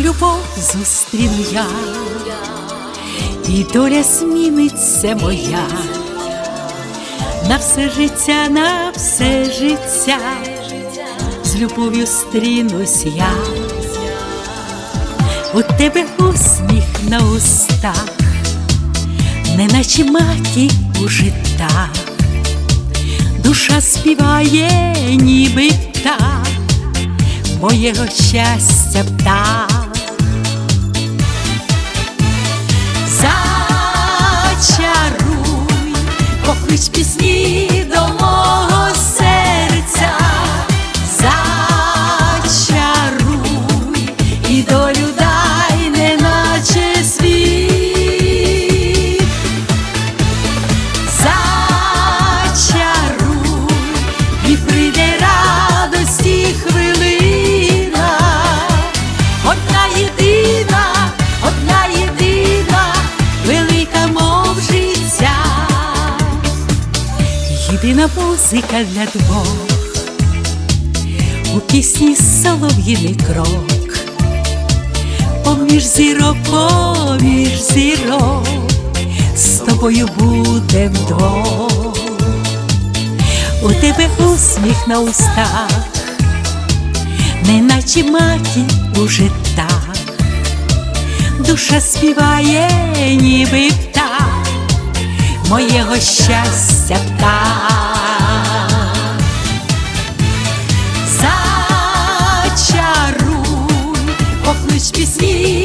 любов зустріну я, і доля зміниться моя. На все життя, на все життя, з любов'ю стрінусь я. У тебе усміх на устах, неначе маті у життах, душа співає, ніби птах, моєго щастя птах. Поклич пісні єдина музика для двох, у пісні солов'їний крок, поміж зірок, поміж зірок, з тобою будем двох. У тебе усміх на устах, неначе маті у життах, душа співає, ніби птах, моєго щастя птах. te